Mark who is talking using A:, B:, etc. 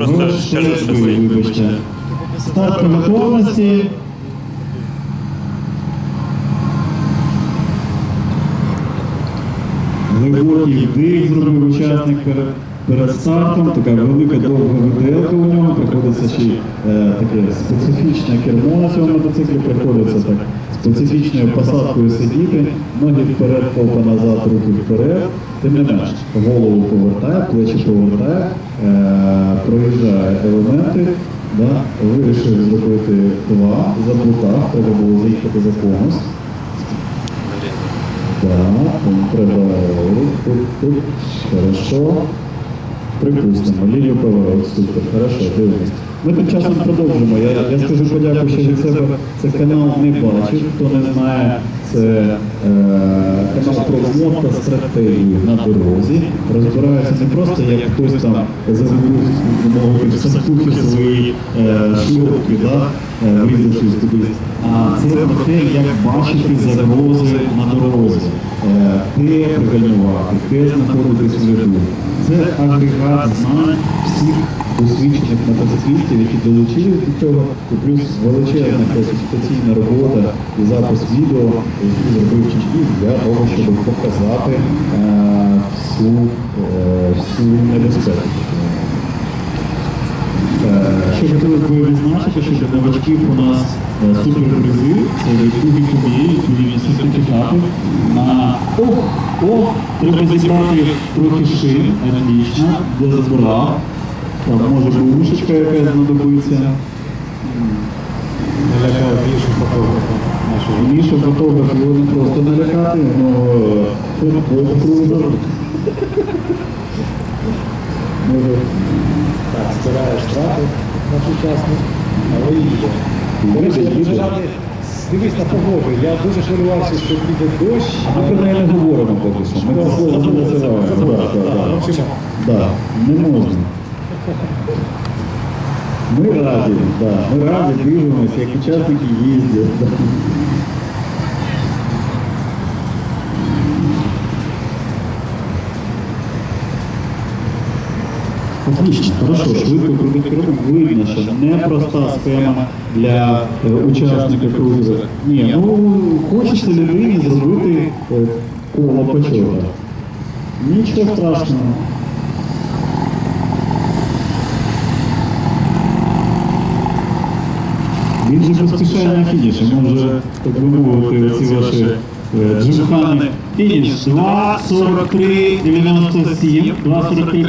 A: Просто
B: Ви
A: скажу, що
B: ви, вибачте. Старт готовності. Глибокий вдих зробив учасник перед, стартом, така велика довга виделка у нього, приходиться ще е, таке специфічне кермо на цьому мотоциклі, приходиться так специфічною посадкою сидіти, ноги вперед, попа назад, руки вперед. Тим не менш, голову повертає, плечі повертає, е, проїжджає елементи. Да, вирішив зробити два, заблукав, треба було заїхати за конус. Так, там треба тут, тут, хорошо. Припустимо, лінію поворот, супер, хорошо, дивимось. Ми тим часом продовжимо. Я, я скажу подяку ще від себе. Це канал не бачив. Хто не знає, це е, канал про змот та стратегію на дорозі. Розбирається не просто як хтось там загубив мовити садкухи свої е, шльопки, да, е, врізавшись кудись. А це про те, як бачити загрози на дорозі, е, де пригальмувати, де знаходитись в ряду. Це агрегат знань всіх досвідчених мотоциклістів, які долучились до цього, і плюс величезна класифікаційна робота і запис відео, який зробив Чечків для того, щоб показати е, всю, е, всю небезпеку. Е, Що хотілося б відзначити, що для новачків у нас е, суперпризи, це відповідні тобі, відповідні сертифікати на ох, ох, треба зібрати трохи шин, отлично, де забирав. Там може бушечка якась знадобиться.
C: Налякав більше фотографа нашого.
B: Міша фотограф його не просто налякати, але футбол крузер. Може,
C: Так, збираєш штрафи наш учасник, але радий. Дивись на погоду. Я дуже хвилювався, що піде дощ.
B: а ми про неї не говоримо поки що. Ми це слово не називаємо. Не можна. Ми раді, да, ми раді дивимося, як учасники їздять. да. Отлично, хорошо, швидко крутить кермо. Видно, що непроста схема для е, учасника крузера. Ні, ну хочеться людині зробити е, коло почота. Нічого страшного. Він же поспішає на фініші, може, так би мовити, оці ваші е, джимхани. Фініш 2.43.97, 2.43.97.